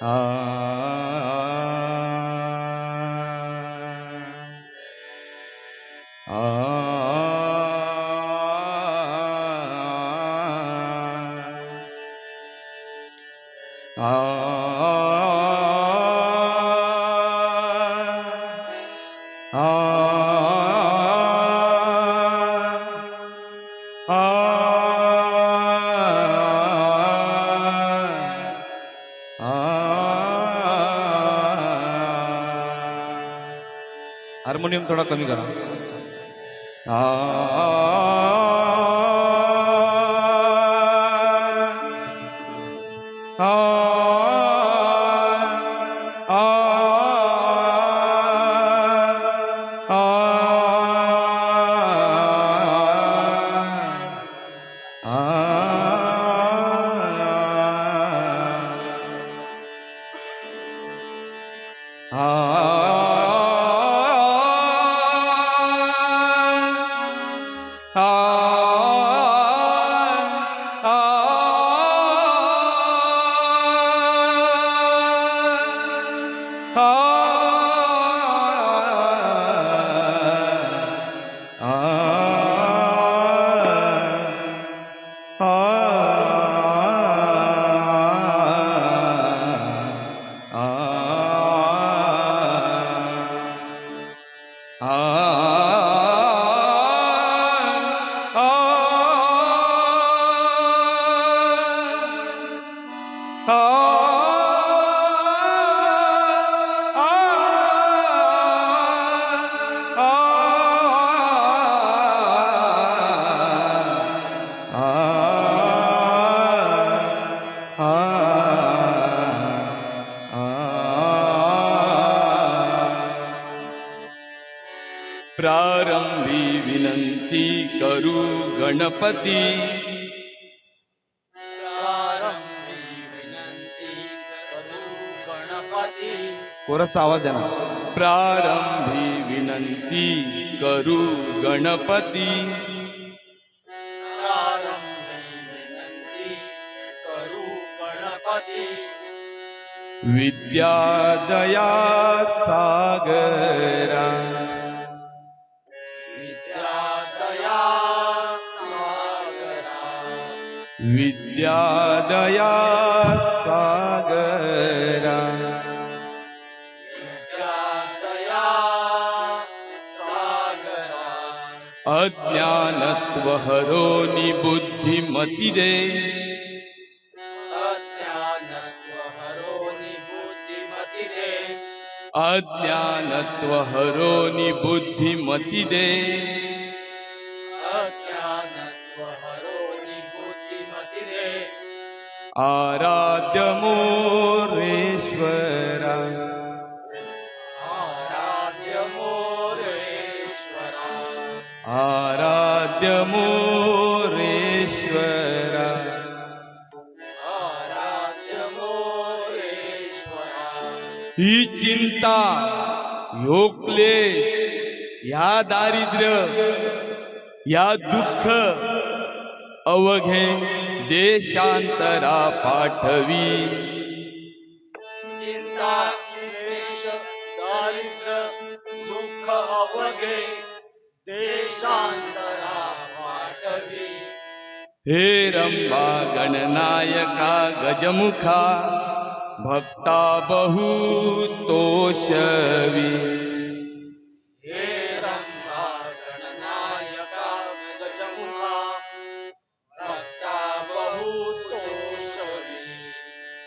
Ah. Harmonium थोडा कमी करा। प्रारंभी विनंती करू गणपती। प्रारंभी विनंती करू गणपती। कोरसचा आवाज द्या ना. प्रारंभी विनंती करू गणपती। प्रारंभी विनंती करू गणपती। विद्यादया सागरा। विद्यादया सागरा विद्यादया सागरा अज्ञानत्व हरोनी बुद्धिमती दे अज्ञानत्व हरोनि बुद्धिमती दे आराध्य मोरेश्वरा। आराध्य मोरेश्वरा। आराध्य मोरेश्वरा। आराध्य मोरेश्वरा। ही चिंता ह्यो क्लेश या दारिद्र्य या दुःख अवघे देशांतरा पाठवी. चिंता क्लेश दारिद्र्य दुःख अवघे देशांतरा पाठवी. हे रंबा गणनायका गजमुखा भक्ता बहुतोषवी.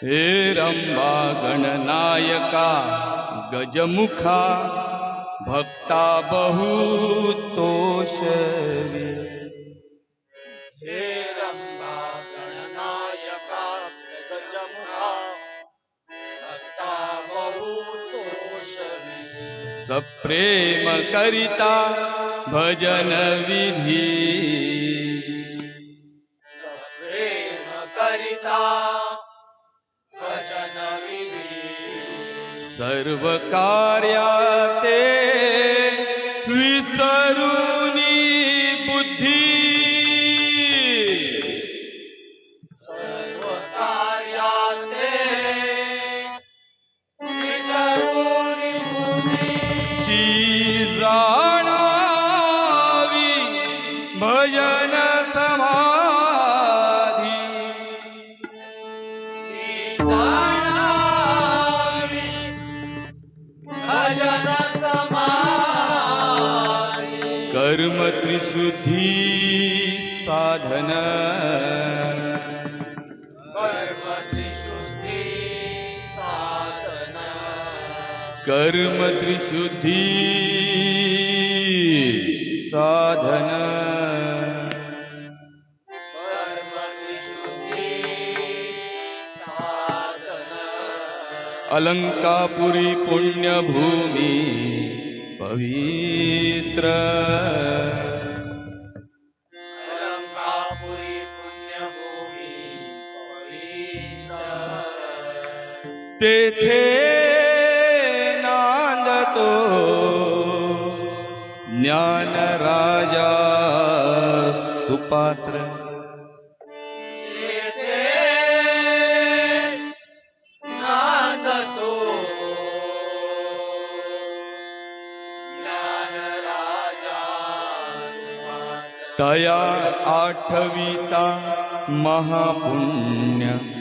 हे रंबा गणनायका गजमुखा भक्ता बहुतोषवी हे रंभा गणनायका गजमुखा भक्ता बहुतोषवी सप्रेम करिता भजन विधी। सर्व कार्याते विसरुनी बुद्धी. सर्व कार्याते विसरुनी बुद्धी. जाणावी भजन समा कर्म साधन कर्म त्रिशुद्धी साधन कर्म त्रिशुद्धी साधन। कर्म त्रिशुद्धी साधन। अलंकापुरी पुण्यभूमी पवित्र। तेथे नांदतो ज्ञान राजा सुपात्र। तया आठविता महापुण्य।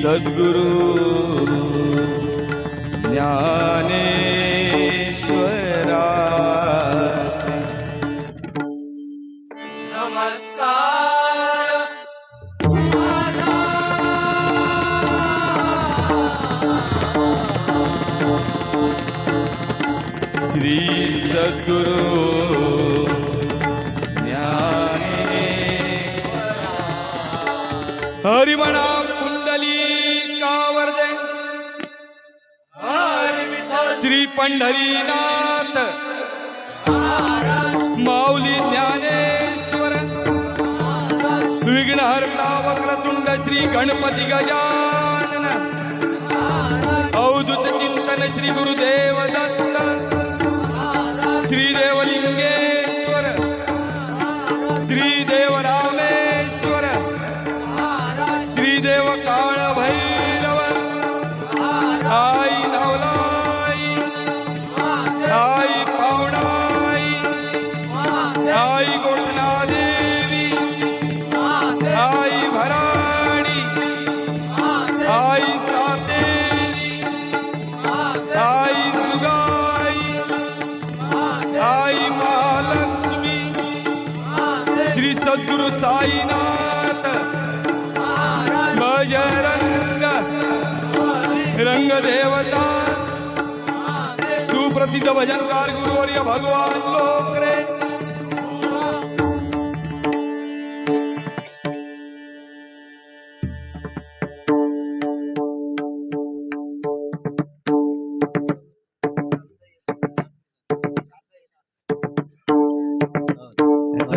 श्री श्री गजानन। अवधूत चिंतन श्री गुरुदेव दत्त। गुरु साईनाथ। भज रंग देवता। सुप्रसिद्ध भजनकार गुरुवर्य भगवान लोकरे।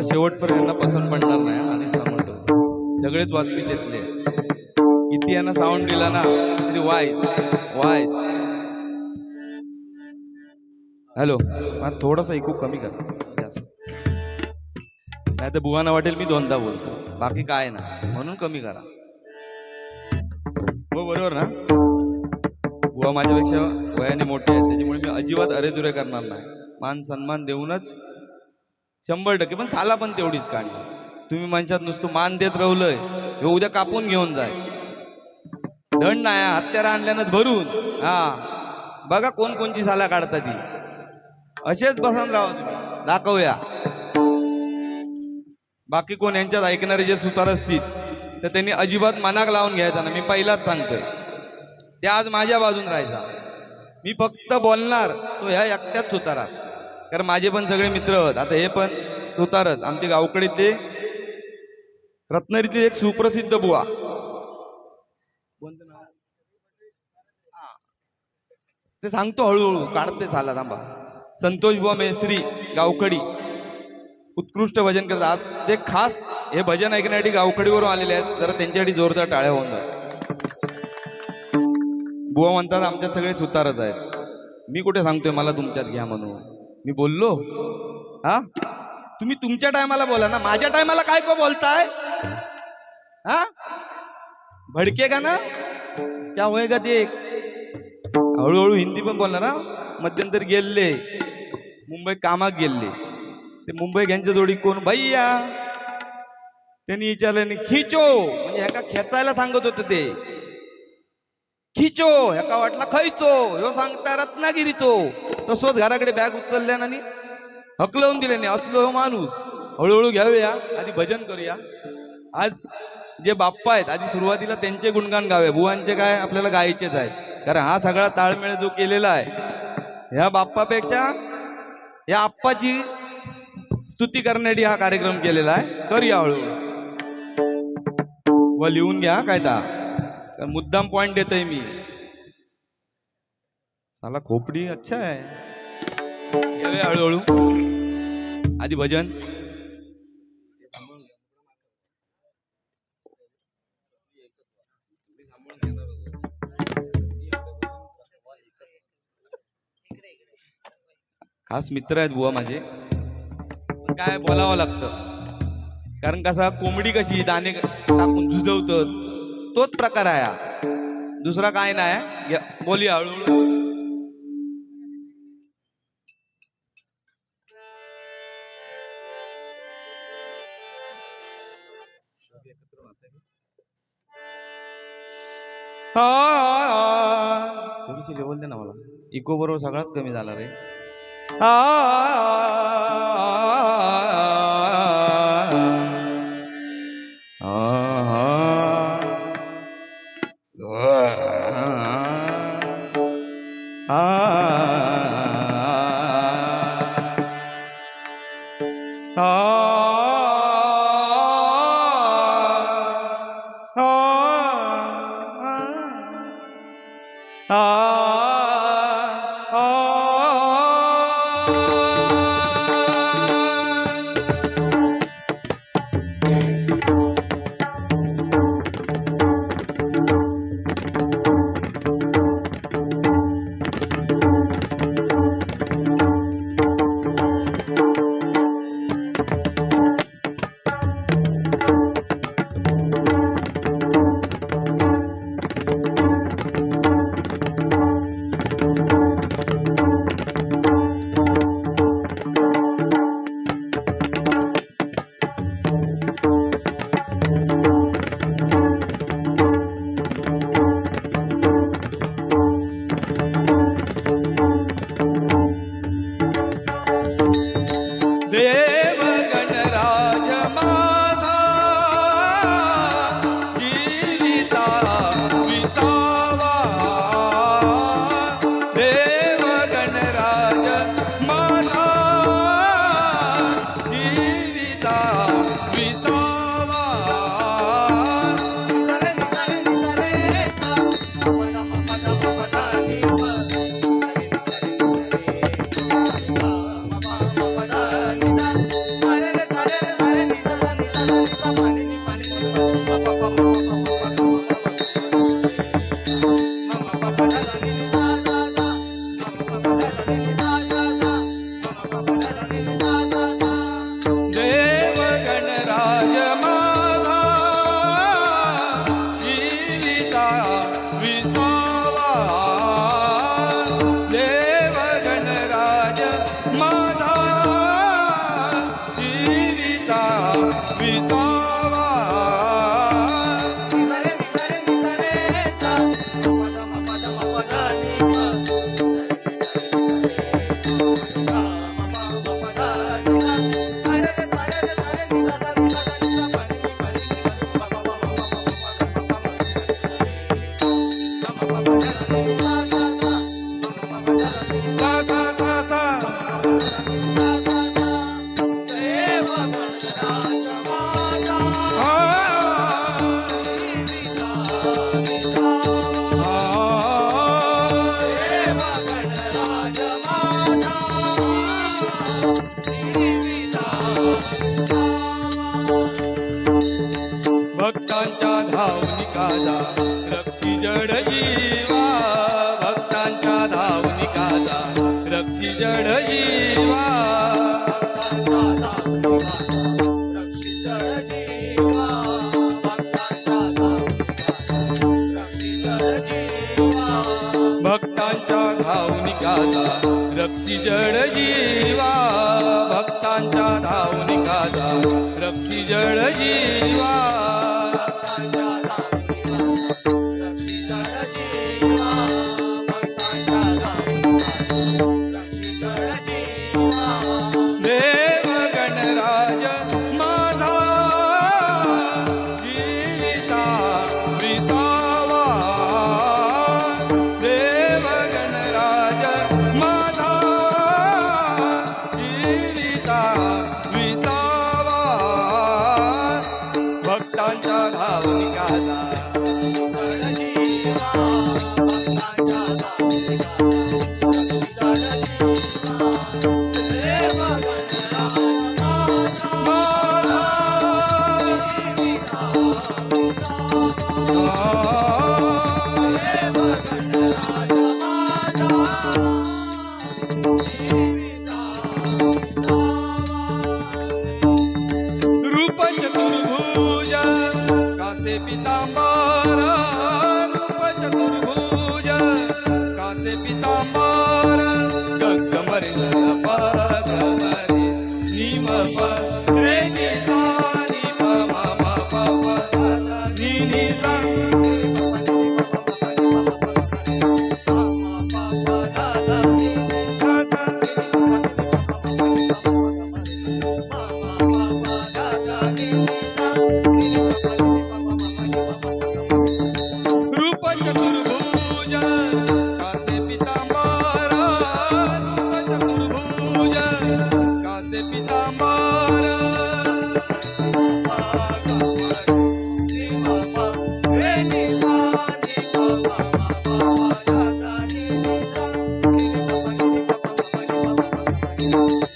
शेवटपर्यंत सगळेच वाजवी घेतले. किती यांना साऊंड दिला ना तरी वाय वाय हॅलो हा थोडासा ऐकू कमी कर. जास्त. नाही तर बुवाना वाटेल मी दोनदा बोलतो. बाकी काय ना म्हणून कमी करा. हो बरोबर ना? बुवा माझ्यापेक्षा वयाने मोठे आहेत त्याच्यामुळे मी अजिबात अरेदुरे करणार नाही. मान सन्मान देऊनच शंभर टक्के पण साला पण तेवढीच काढली तुम्ही म्हणशात नुसतं मान देत राहुलय हे उद्या कापून घेऊन जाय. दंड नाही हत्यारा आणल्यानं भरून. हा. बघा कोण कोणची साला काढता ती. असेच बसन राहा दाखवूया. बाकी कोण यांच्यात ऐकणारे जे सुतार असतील तर त्यांनी अजिबात मनाक लावून घ्यायचा ना मी पहिलाच सांगतोय. ते आज माझ्या बाजून राहायचा. मी फक्त बोलणार तो ह्या एकट्याच सुतारात कारण माझे पण सगळे मित्र आहेत. आता हे पण सुतारच आमचे गावकडीतले रत्नागिरीतले एक सुप्रसिद्ध बुवा. ते सांगतो हळूहळू काढते चाला थांबा. संतोष बुवा मेसरी गावकडी. उत्कृष्ट भजन करतात. आज ते खास हे भजन ऐकण्यासाठी गावखडीवरून आलेले आहेत. जरा त्यांच्यासाठी जोरदार टाळ्या होऊन जात बुवा म्हणतात आमच्यात सगळे सुतारच आहेत. मी कुठे सांगतोय मला तुमच्यात घ्या म्हणून. मी बोललो हा? तुम्ही तुमच्या टायमाला बोला ना. माझ्या टायमाला काय को बोलताय? हा? भडके का ना? क्या होय का ते? हळूहळू हिंदी पण बोलणार ना मध्यंतरी गेले मुंबई कामात गेले. ते मुंबई घ्यांच्या जोडी कोण? भैया! त्यांनी विचारलं खिचो! म्हणजे ह्याका खेचायला सांगत होते ते. खिचो! ह्याका वाटला खैचो! ह्यो सांगता रत्नागिरीचो. तसोच घराकडे बॅग उचलल्या आणि हकलवून दिल्याने असलो ह्यो माणूस हळूहळू घ्याऊया आधी भजन करूया. आज जे बाप्पा आहेत आधी सुरुवातीला त्यांचे गुणगान गावे बुवांचे काय आपल्याला गायचेच आहेत. कारण हा सगळा ताळमेळ जो केलेला आहे ह्या बाप्पापेक्षा या आप्पाची स्तुती करण्यासाठी हा कार्यक्रम केलेला आहे. करूया हळूहळू. व लिहून घ्या काय ता मुद्दाम पॉइंट देतोय मी. मला खोपडी अच्छा आहे. हळूहळू. आधी भजन. खास मित्र आहेत बुवा माझे. काय बोलावं लागतं. कारण कसा कोंबडी कशी दाणे टाकून झुजवतं. तोच प्रकार आहे हा. दुसरा काय नाही. बोलूया हळूहळू. थोडीशी लेवल दे ना मला. इको बरोबर सगळाच कमी झाला रे. ah. Lisa. रक्षी जड Música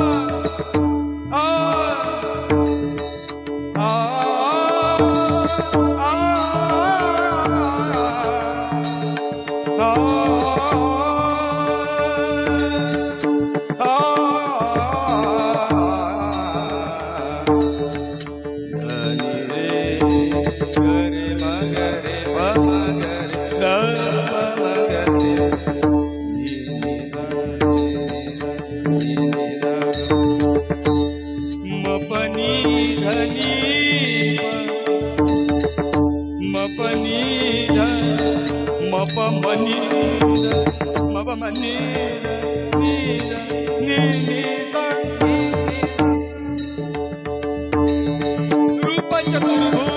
Música चतुर्भुज